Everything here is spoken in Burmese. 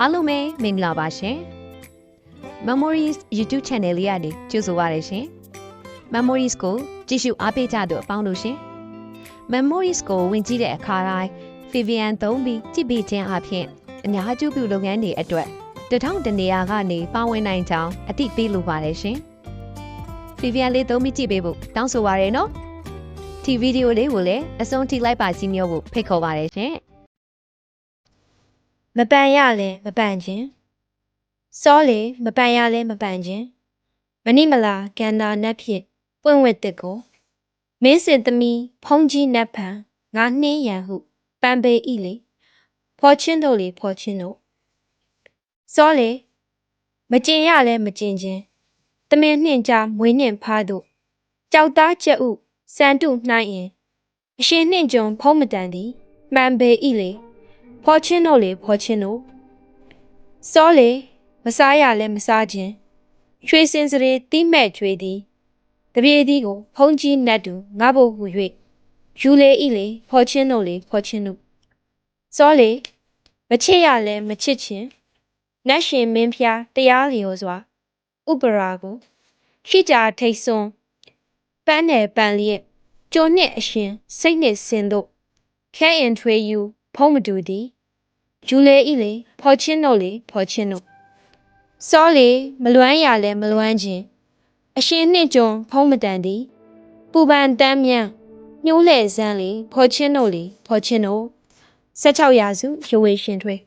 အားလုံးပဲမင်္ဂလာပါရှင် Memories YouTube Channel လေးကနေကြိုဆိုပါရရှင် Memories ကိုကြည့်ရှုအားပေးကြတဲ့အပေါင်းတို့ရှင် Memories ကိုဝင်ကြည့်တဲ့အခါတိုင်း Vivian သုံးပြီးကြည့်ပေးခြင်းအပြင်အများကျိုးပြုလုပ်ငန်းတွေအတွက်တထောင်တနေရာကနေပါဝင်နိုင်ကြောင်းအသိပေးလိုပါတယ်ရှင် Vivian လေးသုံးပြီးကြည့်ပေးဖို့တောင်းဆိုပါရနော်ဒီဗီဒီယိုလေးကိုလည်းအဆုံးထိလိုက်ပါစီမျိုးဖို့ဖိတ်ခေါ်ပါတယ်ရှင် မပန်ရလဲမပန်ခြင်းစောလေမပန်ရလဲမပန်ခြင်းမဏိမလာကန္နာနတ်ဖြစ်ပွင့်ဝတ်တစ်ကိုမင်းစစ်သမီးဖုံးကြီးနတ်ဖန်ငါနှင်းရန်ဟုပန်ပေဤလေဖောချင်းတို့လေဖောချင်းတို့စောလေမကျင်ရလဲမကျင်ခြင်းတမင်နှင့်ကြမွေးနှင့်ဖားတို့ကြောက်သားချက်ဥစံတုနှိုင်းရင်အရှင်နှင့်ကြုံဖုံးမတန်သည်မှန်ပေဤလေ ဖောချင်းတို့လေဖောချင်းတို့စောလေမစားရလဲမစားခြင်းရွှေစင်စရေတိမဲ့ကျွေသည်တပြေသည်ကိုဖုံးကြီးနတ်တူငါဖို့ဟူ၍ယူလေဤလေဖောချင်းတို့လေဖောချင်းတို့စောလေမချစ်ရလဲမချစ်ခြင်းနတ်ရှင်မင်းဖျားတရားလျော်စွာဥပရာကိုခိကြထိတ်ဆွန်းပန်းနယ်ပန်းလျက်ကြိုနှင့်အရှင်စိတ်နှင့်စင်တို့ခဲရင်ထွေးယူဖုံးမတူသည် ယူလေဤလေဖော်ချင်းတို့လေဖော်ချင်းတို့စောလေမလွမ်းရလဲမလွမ်းခြင်းအရှင်နှင့်ကြုံဖုံးမတန်သည်ပူပန်တမ်းမြန်းညှိုးလဲစမ်းလေဖော်ချင်းတို့လေဖော်ချင်းတို့16ရာစုရွေရှင်ထွေး